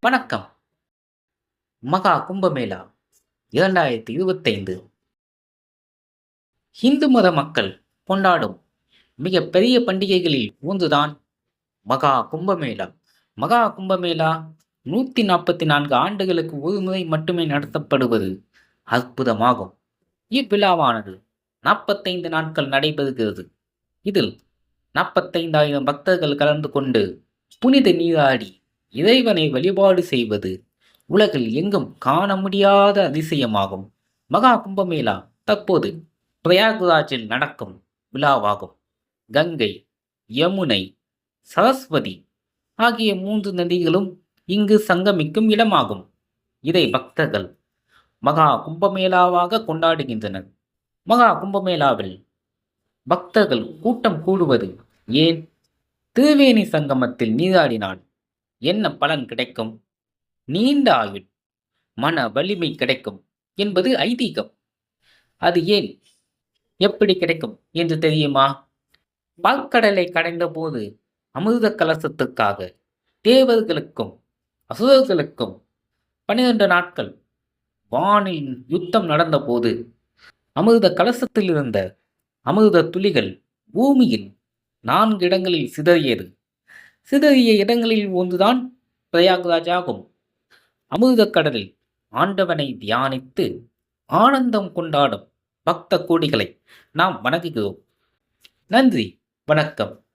வணக்கம். மகா கும்பமேளா இரண்டாயிரத்தி இருபத்தைந்து. இந்து மத மக்கள் கொண்டாடும் மிக பெரிய பண்டிகைகளில் ஒன்றுதான் மகா கும்பமேளா. மகா கும்பமேளா நூற்றி நாற்பத்தி நான்கு ஆண்டுகளுக்கு ஒரு முறை மட்டுமே நடத்தப்படுவது அற்புதமாகும். இவ்விழாவானது நாற்பத்தைந்து நாட்கள் நடைபெறுகிறது. இதில் நாற்பத்தைந்தாயிரம் பக்தர்கள் கலந்து கொண்டு புனித நீராடி இறைவனை வழிபாடு செய்வது உலகில் எங்கும் காண முடியாத அதிசயமாகும். மகா கும்பமேளா தற்போது பிரயாக்ராஜில் நடக்கும் விழாவாகும். கங்கை யமுனை சரஸ்வதி ஆகிய மூன்று நதிகளும் இங்கு சங்கமிக்கும் இடமாகும். இதை பக்தர்கள் மகா கும்பமேளாவாக கொண்டாடுகின்றனர். மகா கும்பமேளாவில் பக்தர்கள் கூட்டம் கூடுவது ஏன்? திருவேணி சங்கமத்தில் நீராடினால் என்ன பலன் கிடைக்கும்? நீண்ட ஆயுள் மன வலிமை கிடைக்கும் என்பது ஐதீகம். அது ஏன் எப்படி கிடைக்கும் என்று தெரியுமா? பாக்கடலை கடைந்த போது அமிர்த கலசத்துக்காக தேவர்களுக்கும் அசுரர்களுக்கும் பன்னிரண்டு நாட்கள் வானில் யுத்தம் நடந்தபோது அமிர்த கலசத்தில் இருந்த அமிர்த துளிகள் பூமியில் நான்கு இடங்களில் சிதறியது. சிதறிய இடங்களில் ஒன்றுதான் பிரயாக்ராஜ் ஆகும் அமிர்தக் கடலில் ஆண்டவனை தியானித்து ஆனந்தம் கொண்டாடும் பக்த கோடிகளை நாம் வணங்குகிறோம். நன்றி வணக்கம்.